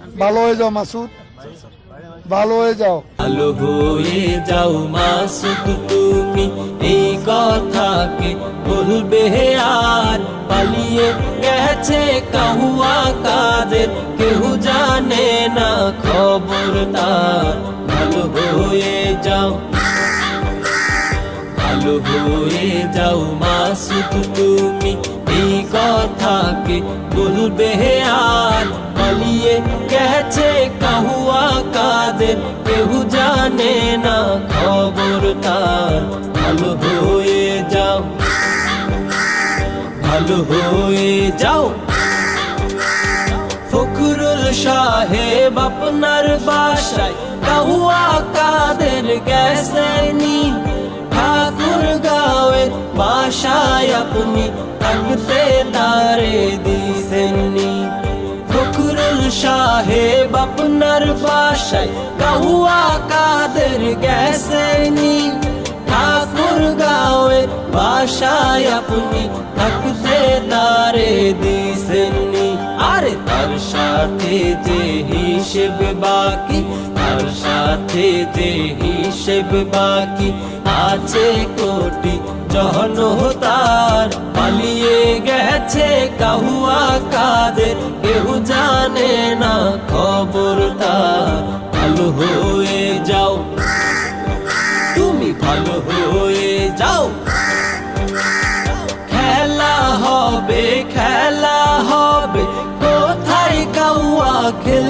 ভালো হয়ে যাও, মাসুদ। ভালো হয়ে যাও। ভালো হয়ে যাও, মাসুদ, তুমি এই কথাকে বলবে আর পালিয়ে গেছে কাহুয়া কাদের কেউ জানে না খবর তার ভালো হয়ে যাও। ভালো হয়ে যাও, মাসুদ, তুমি এই কথাকে বলবে আর পালিয়ে গেছে কাহুয়া কাদের কেউ জানে না খবর তার ভালো হয়ে যাও ভালো হয়ে যাও ফখরুল সাহেব আপনার বাসায় কাহুয়া কাদের গেছেনি ঠাকুর গাঁয়ের বাসায় আপনি থাকতে তারে সাহেব আপনার বাসায়, কাহুয়া কাদের গেছেনি ঠাকুর গাঁয়ের বাসায় আপনি থাকতে তারে দিছেননি আরে তার সাথে যে হিসেব বাকি সাথে যে হিসেব বাকি আছে কোটি জনতার পালিয়ে গেছে কাহুয়া কাদের কেউ জানে না খবর তার ভালো হয়ে যাও তুমি ভালো হয়ে যাও খেলা হবে খেলা হবে কোথায় কাউয়া খেলবি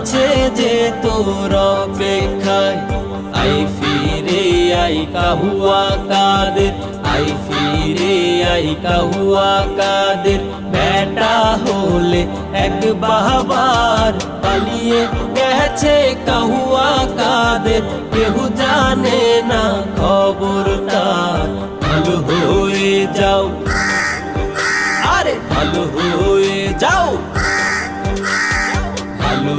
আছে যে তোর অপেক্ষায়। আই ফিরে, আই কাহুয়া কাদের। আই ফিরে, আই কাহুয়া কাদের। বেটা হলে এক বাবার পালিয়ে গেছে কাহুয়া কাদের। কেউ জানে না খবর তার ভালো হয়ে যাও। আরে, ভালো হয়ে যাও।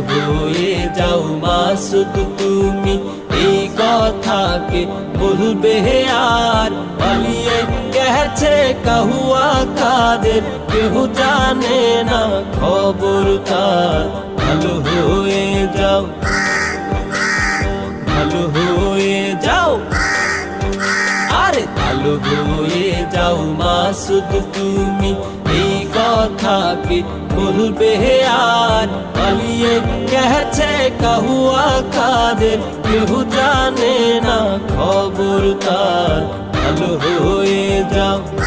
হয়ে যাও মাসুদ তুমি। এই কথাকে বলবে আর পালিয়ে গেছে কাহুয়া কাদের। কেউ জানে না খবর তার ভালো হয়ে যাও। ভালো হয়ে যাও। আরে ভালো হয়ে যাও মাসুদ তুমি। কথাকে বলবে আর পালিয়ে গেছে কাহুয়া কাদের কেউ জানে না খবর তার। ভালো হয়ে যাও।